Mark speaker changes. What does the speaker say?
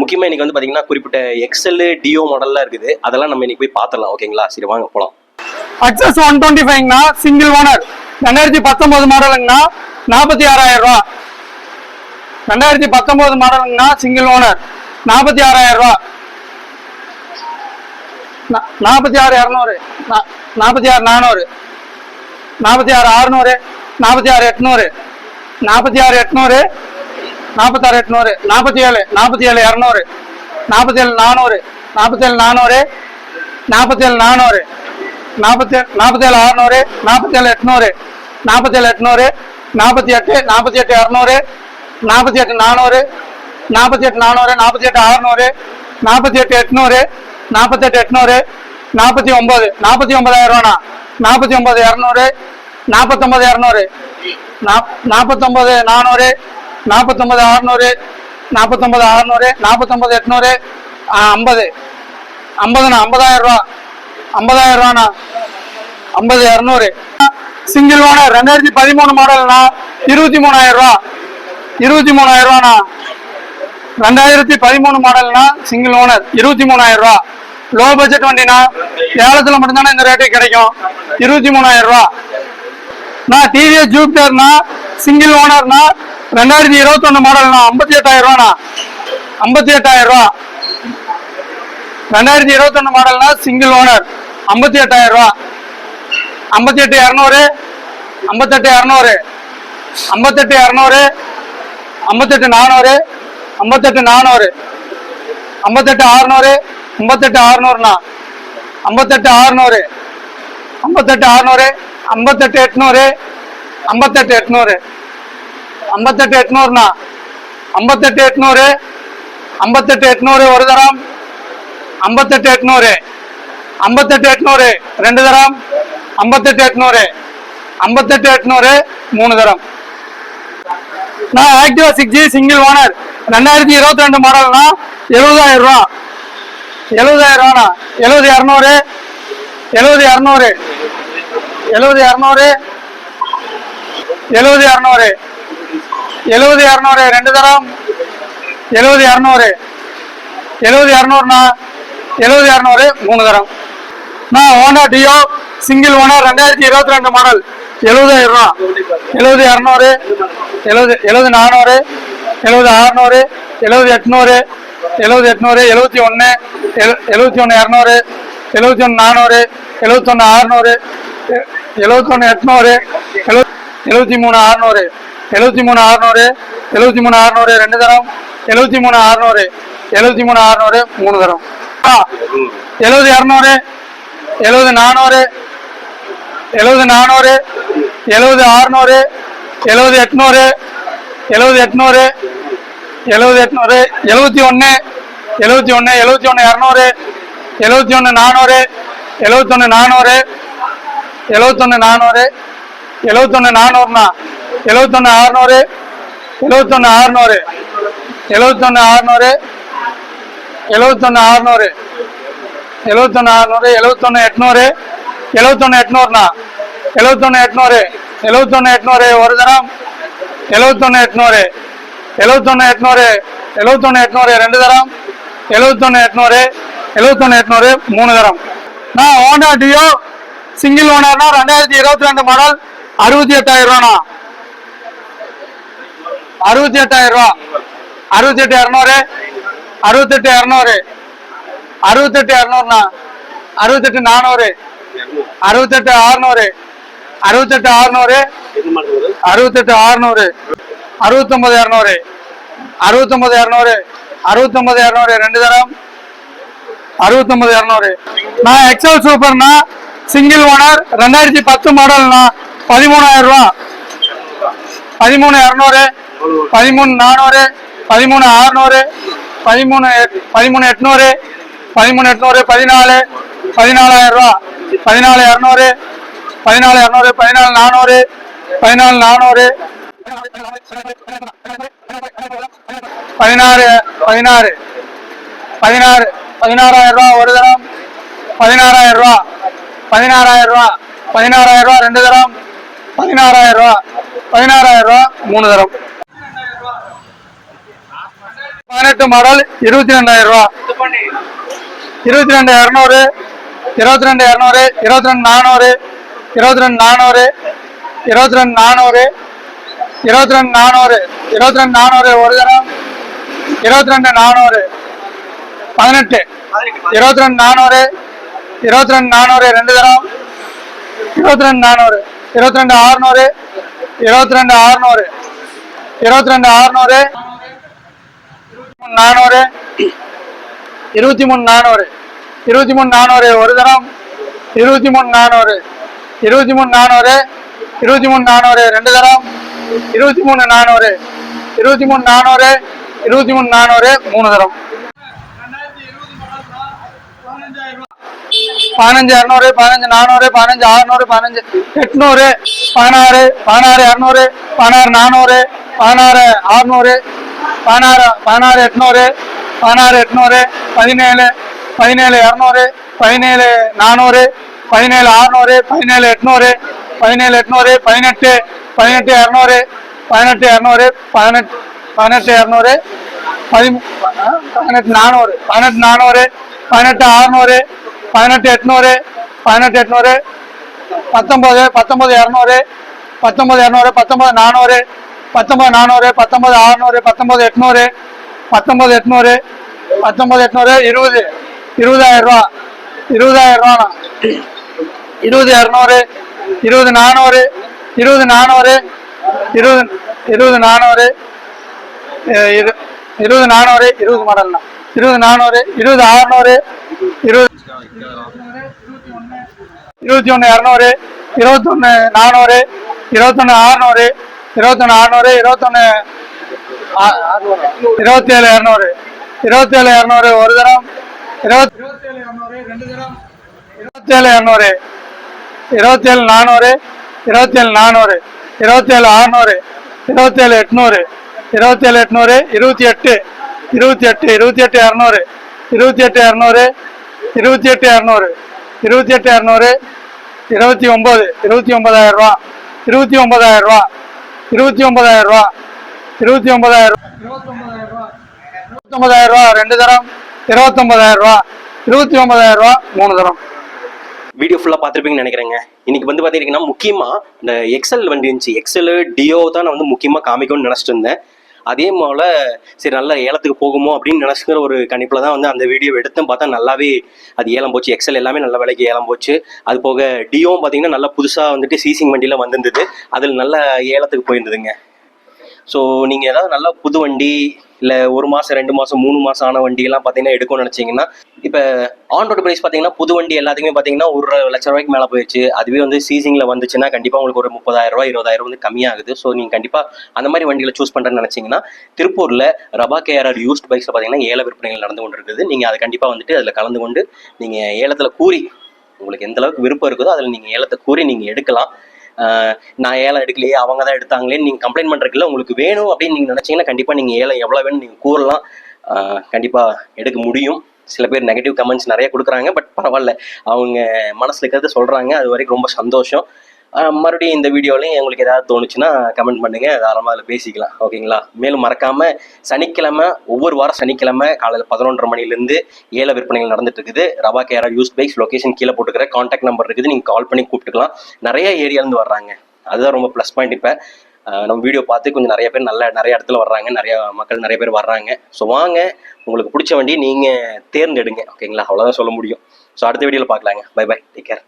Speaker 1: முக்கியமாக இன்னைக்கு வந்து பார்த்தீங்கன்னா குறிப்பிட்ட எக்ஸல் டிஓ மாடல்லாம் இருக்குது. அதெல்லாம் நம்ம இன்னைக்கு போய் பார்த்துடலாம் ஓகேங்களா சரி வாங்க போகலாம்
Speaker 2: அக்சஸ் ஒன் டுவெண்ட்டி ஃபைவ்னா சிங்கிள் ஓனர் ரெண்டாயிரத்தி பத்தொன்பது மாடலுங்கண்ணா நாற்பத்தி ஆறாயிரம் ரூபா. ரெண்டாயிரத்தி பத்தொன்பது மாடலுங்கண்ணா சிங்கிள் ஓனர் நாற்பத்தி ஆறாயிரம் ரூபா. நாற்பத்தி ஆறு இரநூறு. நாற்பத்தி ஆறு நானூறு. நாற்பத்தி ஆறு அறுநூறு நாற்பத்தி ஆறு எட்நூறு. நாற்பத்தி ஆறு எட்நூறு. நாற்பத்தாறு எட்நூறு நாற்பத்தி ஏழு நாற்பத்தி ஏழு இரநூறு நாற்பத்தி ஏழு நானூறு நாற்பத்தி ஏழு நானூறு நாற்பத்தி ஏழு நானூறு நாற்பத்தி நாற்பத்தி ஏழு அறுநூறு நாற்பத்தி ஏழு எட்நூறு நாற்பத்தி ஏழு எட்நூறு நாற்பத்தி எட்டு நாற்பத்தி எட்டு இரநூறு நாற்பத்தி எட்டு நானூறு நாற்பத்தி எட்டு நானூறு நாற்பத்தி எட்டு அறுநூறு நாற்பத்தி எட்டு எட்நூறு நாற்பத்தி எட்டு எட்நூறு நாற்பத்தி ஒன்பது நாற்பத்தி ஒன்பதாயிரம் ரூபாண்ணா. நாற்பத்தி ஒன்பது இரநூறு நாற்பத்தொம்பது இரநூறு நாற்பத்தொம்பது நானூறு நாற்பத்தொம்பது அறுநூறு நாற்பத்தொம்பது அறுநூறு நாற்பத்தொம்பது எட்நூறு ஐம்பது. ஐம்பதுண்ணா ஐம்பதாயிரம் ரூபா. ஐம்பதாயிரம் ரூபாண்ணா ஐம்பது இரநூறு. சிங்கிள் ஓனர் ரெண்டாயிரத்தி பதிமூணு மாடல்ண்ணா இருபத்தி மூணாயிரம் ரூபா. இருபத்தி மூணாயிரம் ரூபாண்ணா. ரெண்டாயிரத்தி பதிமூணு மாடல்னா சிங்கிள் ஓனர் இருபத்தி மூணாயிரம் ரூபா. லோ பட்ஜெட் வண்டினா ஏலத்தில் மட்டும்தானே இந்த ரேட்டு கிடைக்கும். இருபத்தி மூணாயிரம் ரூபா. நான் டிவிஎஸ் ஜூபிட்டர்னா சிங்கிள் ஓனர்னா ரெண்டாயிரத்தி இருபத்தொன்னு மாடல்னா ஐம்பத்தி எட்டாயிரம் ரூபாண்ணா. ஐம்பத்தி எட்டாயிரம் ரூபா. ரெண்டாயிரத்தி இருபத்தொன்னு மாடல்னா சிங்கிள் ஓனர் ஐம்பத்தி எட்டாயிரம் ரூபா. ஐம்பத்தி எட்டு இரநூறு ஐம்பத்தெட்டு இரநூறு ஐம்பத்தெட்டு இரநூறு ஐம்பத்தெட்டு நானூறு ஐம்பத்தெட்டு நானூறு ஐம்பத்தெட்டு அறுநூறு ஐம்பத்தெட்டு அறுநூறுண்ணா ஐம்பத்தெட்டு அறுநூறு ஐம்பத்தெட்டு அறுநூறு ஐம்பத்தெட்டு எட்நூறு ஐம்பத்தெட்டு எட்நூறு. ஐம்பத்தெட்டு எட்நூறுண்ணா. ஐம்பத்தெட்டு எட்நூறு. ஐம்பத்தெட்டு எட்நூறு ஒரு தரம். ஐம்பத்தெட்டு எட்நூறு. ஐம்பத்தெட்டு எட்நூறு ரெண்டு தரம். ஐம்பத்தெட்டு எட்நூறு. ஐம்பத்தெட்டு எட்நூறு மூணு தரம். நான் Activa six G single owner ரெண்டாயிரத்தி இருபத்தி ரெண்டு மாடல்னா எழுபதாயிரம் ரூபா. எழுபதாயிரம் ரூபாண்ணா. எழுபது இரநூறு. எழுபது இரநூறு. எழுபது இரநூறு. எழுபது இரநூறு. எழுபது இரநூறு ரெண்டு தரம். எழுபது இரநூறு. எழுபது இரநூறுண்ணா எழுபது இரநூறு மூணு தரம். நான் ஹோண்டா டியோ சிங்கிள் ஓனர் ரெண்டாயிரத்தி இருபத்தி ரெண்டு மாடல் எழுபதாயிரம் ரூபா எழுபது இரநூறு எழுபது எழுபது நானூறு எழுபது அறுநூறு எழுபது எட்நூறு எழுபது எட்நூறு எழுபத்தி ஒன்று எழு எழுபத்தி ஒன்று இரநூறு எழுபத்தி ஒன்று நானூறு எழுபத்தொன்று அறுநூறு எழுபத்தொன்று எட்நூறு எழுபத்தி மூணு அறுநூறு எழுபத்தி மூணு அறுநூறு எழுபத்தி மூணு அறுநூறு ரெண்டு தரம். எழுபத்தி மூணு அறுநூறு எழுபத்தி மூணு அறுநூறு மூணு தரம். ஆ எழுபது இரநூறு எழுபது நானூறு எழுபது நானூறு எழுபது அறுநூறு எழுபது எட்நூறு எழுபது எட்நூறு எழுபது எட்நூறு எழுபத்தி ஒன்று எழுபத்தி ஒன்று எழுபத்தி ஒன்று இரநூறு எழுபத்தி ஒன்று நானூறு எழுபத்தொன்று நானூறு எழுபத்தொன்று நானூறு எழுபத்தொன்று நானூறுண்ணா எழுபத்தொன்று அறுநூறு எழுபத்தொன்று அறுநூறு எழுபத்தொன்று அறுநூறு எழுபத்தொன்று அறுநூறு எழுபத்தொன்று அறுநூறு எழுபத்தொன்று எட்நூறு எழுபத்தொன்று எட்நூறுண்ணா எழுபத்தொன்று எட்நூறு எழுபத்தொன்று எட்நூறு ஒரு தரம் எழுபத்தொன்று எட்நூறு எழுபத்தொன்று எட்நூறு எழுபத்தொன்று எட்நூறு ரெண்டு தரம் எழுபத்தொன்று எட்நூறு எழுபத்தொன்று எட்நூறு மூணு தரம். நான் ஹோண்டா டியோ சிங்கிள் ஓனர்னா ரெண்டாயிரத்தி இருபத்தி ரெண்டு மாடல் அறுபத்தி எட்டாயிரம் ரூபாண்ணா. அறுபத்தி எட்டாயிரம் ரூபா. அறுபத்தி எட்டு இரநூறு. அறுபத்தெட்டு இரநூறு. அறுபத்தெட்டு இரநூறுண்ணா அறுபத்தெட்டு நானூறு. அறுபத்தெட்டு அறுநூறு அறுபத்தெட்டு அறுநூறு அறுபத்தெட்டு அறுநூறு அறுபத்தொன்பது இரநூறு. அறுபத்தொன்பது இரநூறு. அறுபத்தொன்பது இரநூறு. ரெண்டு தரம். அறுபத்தொன்பது இரநூறு. நான் எக்ஸல் சூப்பர்னா சிங்கிள் ஓனர் ரெண்டாயிரத்தி பத்து மாடல்னா பதிமூணாயிரம் ரூபா. பதிமூணு இரநூறு. பதிமூணு நானூறு பதிமூணு அறுநூறு பதிமூணு எட்- பதிமூணு எட்நூறு பதிமூணு எட்நூறு பதினாலு பதினாலாயிரம் ரூபா பதினாலு இரநூறு பதினாலு இரநூறு பதினாலு நானூறு பதினாலு நானூறு பதினாறு பதினாறு பதினாறு பதினாறாயிரம் ரூபா ஒரு தரம் பதினாறாயிரம் ரூபா பதினாறாயிரம் ரூபா பதினாறாயிரம் ரூபா ரெண்டு தரம் பதினாறாயிரம் ரூபா பதினாறாயிரம் ரூபா மூணு தரம். பதினெட்டு மாடல் இருபத்தி ரெண்டாயிரம் ரூபா இருபத்தி ரெண்டு இரநூறு இருபத்தி ரெண்டு இரநூறு இருபத்தி ரெண்டு நானூறு இருபத்தி ரெண்டு நானூறு இருபத்தி ரெண்டு நானூறு இருபத்தி ரெண்டு நானூறு இருபத்தி ரெண்டு நானூறு ஒரு தரம் இருபத்தி ரெண்டு நானூறு பதினெட்டு இருபத்தி ரெண்டு நானூறு இருபத்தி ரெண்டு நானூறு ரெண்டு தரம் இருபத்தி ரெண்டு நானூறு இருபத்தி ரெண்டு ஆறுநூறு இருபத்தி ரெண்டு ஆறுநூறு இருபத்தி ரெண்டு ஆறுநூறு நானூறு. இருபத்தி மூணு நானூறு. இருபத்தி மூணு நானூறு ஒரு தரம். இருபத்தி மூணு நானூறு. இருபத்தி மூணு நானூறு. இருபத்தி மூணு நானூறு ரெண்டு தரம். இருபத்தி மூணு நானூறு. இருபத்தி மூணு நானூறு. இருபத்தி மூணு நானூறு மூணு தரம். பதினஞ்சு இரநூறு பதினஞ்சு நானூறு பதினஞ்சு அறுநூறு பதினஞ்சு எட்நூறு பதினாறு பதினாறு இரநூறு பதினாறு நானூறு பதினாறு அறுநூறு பதினாறு பதினாறு எட்நூறு பதினாறு எட்நூறு பதினேழு பதினேழு இரநூறு பதினேழு நானூறு பதினேழு அறுநூறு பதினேழு எட்நூறு பதினேழு எட்நூறு பதினெட்டு பதினெட்டு இரநூறு பதினெட்டு இரநூறு பதினெட்டு பதினெட்டு இரநூறு பதி பதினெட்டு நானூறு பதினெட்டு நானூறு பதினெட்டு அறுநூறு பதினெட்டு எட்நூறு பதினெட்டு எட்நூறு பத்தொம்போது பத்தொம்போது இரநூறு பத்தொம்போது இரநூறு பத்தொம்போது நானூறு பத்தொன்பது நானூறு பத்தொன்பது அறுநூறு பத்தொன்பது எட்நூறு பத்தொன்பது எட்நூறு பத்தொன்பது எட்நூறு இருபது இருபதாயிரம் ரூபா இருபதாயிரம் ரூபாண்ணா இருபது இரநூறு இருபது நானூறு இருபது நானூறு இருபது இருபது நானூறு இரு இருபது நானூறு இருபது மாடல்ண்ணா இருபது நானூறு இருபது அறுநூறு இருபது இருபத்தி ஒன்று இரநூறு இருபத்தொன்று நானூறு இருபத்தொன்று அறுநூறு இருபத்தொன்று அறுநூறு இருபத்தொன்று இருபத்தேழு இரநூறு இருபத்தேழு இரநூறு ஒரு தரம் இருபத்தி இருபத்தேழு இரநூறு ரெண்டு தரம் இருபத்தேழு இரநூறு இருபத்தேழு நானூறு இருபத்தேழு நானூறு இருபத்தேழு அறுநூறு இருபத்தேழு எட்நூறு இருபத்தேழு எட்நூறு இருபத்தி எட்டு இருபத்தி எட்டு இருபத்தி எட்டு இரநூறு இருபத்தி எட்டு இரநூறு இருபத்தி எட்டு இரநூறு இருபத்தி எட்டு இரநூறு இருபத்தி ஒம்பது இருபத்தி ஒன்பதாயிரம் ரூபா இருபத்தி ஒன்பதாயிரம் ரூபா. இருபத்தி ஒன்பதாயிரம் ரூபா. இருபத்தி ஒன்பதாயிரம் இருபத்தி ஒன்பதாயிரம் ரூபா ரெண்டு தரம். இருபத்தொன்பதாயிரம் ரூபா. இருபத்தி ஒன்பதாயிரம் ரூபா மூணு தரம்.
Speaker 1: வீடியோ ஃபுல்லாக பார்த்துருப்பீங்கன்னு நினைக்கிறேங்க. இன்னைக்கு வந்து பார்த்தீங்கன்னா முக்கியமாக இந்த எக்ஸல் வண்டி இருந்துச்சு. எக்ஸல் டியோ தான் நான் வந்து முக்கியமாக காமிக்கணும்னு நினச்சிட்டு இருந்தேன். அதே போல் சரி நல்லா ஏலத்துக்கு போகுமோ அப்படின்னு நினச்சிக்கிற ஒரு கணிப்பில் தான் வந்து அந்த வீடியோ எடுத்தேன். பார்த்தா நல்லாவே அது ஏலம் போச்சு. எக்ஸல் எல்லாமே நல்ல விலைக்கு ஏலம் போச்சு. அது போக டியோவும் பார்த்தீங்கன்னா நல்லா புதுசாக வந்துட்டு சீசிங் வண்டியில் வந்திருந்தது. அதில் நல்ல ஏலத்துக்கு போயிருந்ததுங்க. ஸோ நீங்கள் ஏதாவது நல்ல புது வண்டி இல்லை ஒரு மாதம் ரெண்டு மாதம் மூணு மாதம் ஆன வண்டியெல்லாம் பார்த்தீங்கன்னா எடுக்கணும்னு நினச்சிங்கன்னா இப்போ ஆன் ரோடு ப்ரைஸ் பார்த்தீங்கன்னா புது வண்டி எல்லாத்துக்குமே பார்த்தீங்கன்னா ஒரு லட்ச ரூபாய்க்கு மேலே போயிடுச்சு அதுவே வந்து சீசிங்கில் வந்துச்சுன்னா கண்டிப்பாக உங்களுக்கு ஒரு முப்பதாயிரம் ரூபாய் இருபதாயிரம் வந்து கம்மியாகுது. ஸோ நீங்கள் கண்டிப்பாக அந்த மாதிரி வண்டிகளை சூஸ் பண்ணுறேன்னு நினச்சிங்கன்னா திருப்பூரில் ரபா கேஆர்ஆர் யூஸ்ட் பைக்ஸில் பார்த்தீங்கன்னா ஏல விற்பனைகள் நடந்து கொண்டு இருக்குது நீங்கள் அது கண்டிப்பாக வந்துட்டு அதில் கலந்து கொண்டு நீங்கள் ஏலத்தில் கூறி உங்களுக்கு எந்த அளவுக்கு விருப்பம் இருக்குதோ அதில் நீங்கள் ஏலத்தை கூறி நீங்கள் எடுக்கலாம். நான் ஏலம் எடுக்கலையே அவங்க தான் எடுத்தாங்களேன்னு நீங்கள் கம்ப்ளைண்ட் பண்ணுறதுக்குல உங்களுக்கு வேணும் அப்படின்னு நீங்கள் நினச்சிங்கன்னா கண்டிப்பாக நீங்கள் ஏலம் எவ்வளோ வேணும் நீங்கள் கூறலாம். கண்டிப்பாக எடுக்க முடியும். சில பேர் நெகட்டிவ் கமெண்ட்ஸ் நிறைய கொடுக்குறாங்க பட் பரவாயில்ல. அவங்க மனசில் இருக்கிறத சொல்கிறாங்க அது வரைக்கும் ரொம்ப சந்தோஷம். மறுபடியும் இந்த வீடியோலையும் உங்களுக்கு ஏதாவது தோணுச்சுன்னா கமெண்ட் பண்ணுங்கள் தாராளமாக அதில் பேசிக்கலாம். ஓகேங்களா? மேலும் மறக்காமல் சனிக்கிழமை ஒவ்வொரு வாரம் சனிக்கிழமை காலையில் பதினொன்றரை மணிலேருந்து ஏழை விற்பனைகள் நடந்துட்டு இருக்குது ரவா கேரா யூஸ் பைக்ஸ் லொகேஷன் கீழே போட்டுக்கிற காண்டாக்ட் நம்பர் இருக்குது. நீங்கள் கால் பண்ணி கூப்பிட்டுக்கலாம். நிறைய ஏரியாலேருந்து வர்றாங்க. அதுதான் ரொம்ப ப்ளஸ் பாயிண்ட் இப்போ. நம்ம வீடியோ பார்த்து கொஞ்சம் நிறைய பேர் நல்ல நிறைய இடத்துல வர்றாங்க. நிறைய மக்கள் நிறைய பேர் வர்றாங்க. ஸோ வாங்க. உங்களுக்கு பிடிச்ச வண்டி நீங்கள் தேர்ந்தெடுங்க. ஓகேங்களா? அவ்வளோதான் சொல்ல முடியும். ஸோ அடுத்த வீடியோவில் பார்க்கலாங்க. By bye take care